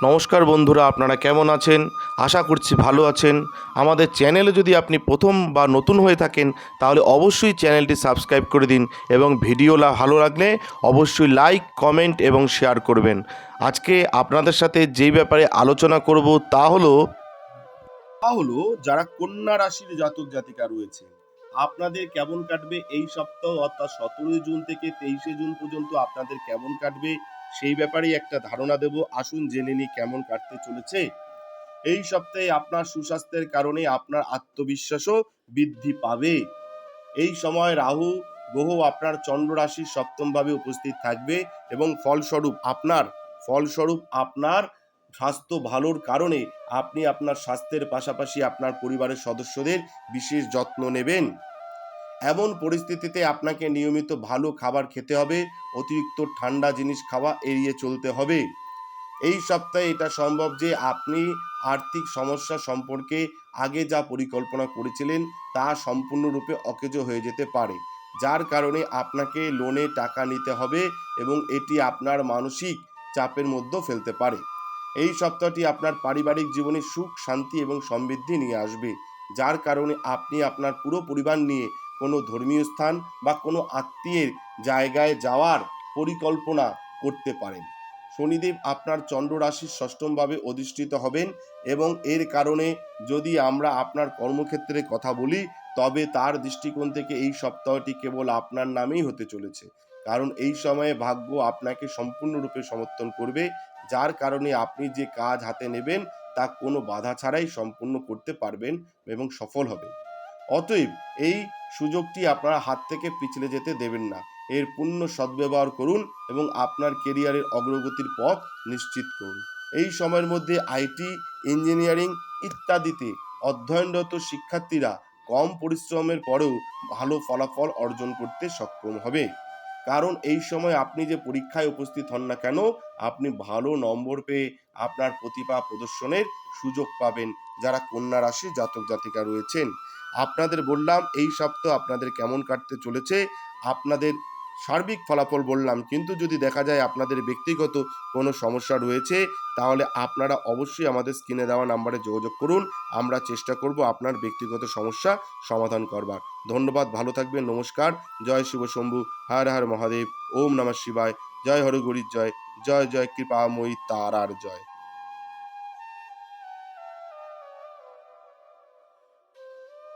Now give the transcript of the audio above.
নমস্কার বন্ধুরা, আপনারা কেমন আছেন? আশা করছি ভালো আছেন। আমাদের চ্যানেলে যদি আপনি প্রথম বা নতুন হয়ে থাকেন, তাহলে অবশ্যই চ্যানেলটি সাবস্ক্রাইব করে দিন এবং ভিডিওলা ভালো লাগলে অবশ্যই লাইক, কমেন্ট এবং শেয়ার করবেন। আজকে আপনাদের সাথে যেই ব্যাপারে আলোচনা করব তা হলো তা হলো যারা কন্যা রাশির জাতক জাতিকা রয়েছে আপনাদের কেমন কাটবে এই সপ্তাহ, অর্থাৎ সতেরোই জুন থেকে তেইশে জুন পর্যন্ত আপনাদের কেমন কাটবে সেই ব্যাপারেই একটা ধারণা দেব। আসুন জেনে নিই কেমন কাটতে চলেছে। এই সপ্তাহে আপনার সুস্বাস্থ্যের কারণে আপনার আত্মবিশ্বাসও বৃদ্ধি পাবে। এই সময় রাহু, গ্রহ আপনার চন্দ্র রাশির সপ্তম ভাবে উপস্থিত থাকবে এবং ফলস্বরূপ আপনার ফলস্বরূপ আপনার স্বাস্থ্য ভালোর কারণে আপনি আপনার স্বাস্থ্যের পাশাপাশি আপনার পরিবারের সদস্যদের বিশেষ যত্ন নেবেন। এমন পরিস্থিতিতে আপনাকে নিয়মিত ভালো খাবার খেতে হবে, অতিরিক্ত ঠান্ডা জিনিস খাওয়া এড়িয়ে চলতে হবে। এই সপ্তাহে এটা সম্ভব যে আপনি আর্থিক সমস্যা সম্পর্কে আগে যা পরিকল্পনা করেছিলেন তা সম্পূর্ণরূপে অকেজো হয়ে যেতে পারে, যার কারণে আপনাকে লোনে টাকা নিতে হবে এবং এটি আপনার মানসিক চাপের মধ্যেও ফেলতে পারে। এই সপ্তাহটি আপনার পারিবারিক জীবনে সুখ, শান্তি এবং সমৃদ্ধি নিয়ে আসবে, যার কারণে আপনি আপনার পুরো পরিবার নিয়ে কোনো ধর্মীয় স্থান বা কোনো আত্মীয়ের জায়গায় যাওয়ার পরিকল্পনা করতে পারেন। শনিদেব আপনার চন্দ্র রাশির ষষ্ঠমভাবে অধিষ্ঠিত হবেন এবং এর কারণে যদি আমরা আপনার কর্মক্ষেত্রে কথা বলি, তবে তার দৃষ্টিকোণ থেকে এই সপ্তাহটি কেবল আপনার নামেই হতে চলেছে। কারণ এই সময়ে ভাগ্য আপনাকে সম্পূর্ণরূপে সমর্থন করবে, যার কারণে আপনি যে কাজ হাতে নেবেন তা কোনো বাধা ছাড়াই সম্পূর্ণ করতে পারবেন এবং সফল হবেন। অতএব এই সুযোগটি আপনার হাত থেকে পিছলে যেতে দেবেন না। এর পূর্ণ সদ্ব্যবহার করুন এবং আপনার কেরিয়ারের অগ্রগতির পথ নিশ্চিত করুন। এই সময়ের মধ্যে আইটি, ইঞ্জিনিয়ারিং ইত্যাদিতে অধ্যয়নরত শিক্ষার্থীরা কম পরিশ্রমের পরেও ভালো ফলাফল অর্জন করতে সক্ষম হবে। কারণ এই সময় আপনি যে পরীক্ষায় উপস্থিত হন না কেন, আপনি ভালো নম্বর পেয়ে আপনার প্রতিভা প্রদর্শনের সুযোগ পাবেন যারা কন্যা রাশি জাতক জাতিকা রয়েছেন। আপনাদের বললাম, এই সপ্তাহ আপনাদের কেমন কাটতে চলেছে? আপনাদের সার্বিক ফলাফল বললাম, কিন্তু যদি দেখা যায় আপনাদের ব্যক্তিগত কোনো সমস্যা রয়েছে, তাহলে আপনারা অবশ্যই আমাদের স্ক্রিনে দেওয়া নাম্বারে যোগাযোগ করুন। আমরা চেষ্টা করব আপনার ব্যক্তিগত সমস্যা সমাধান করবার। ধন্যবাদ, ভালো থাকবেন, নমস্কার। জয় শিব শম্ভু, হর হর মহাদেব, ওম নমঃ শিবায়। জয় হরগরির জয়। জয় জয় কৃপাময়ী তারার জয়।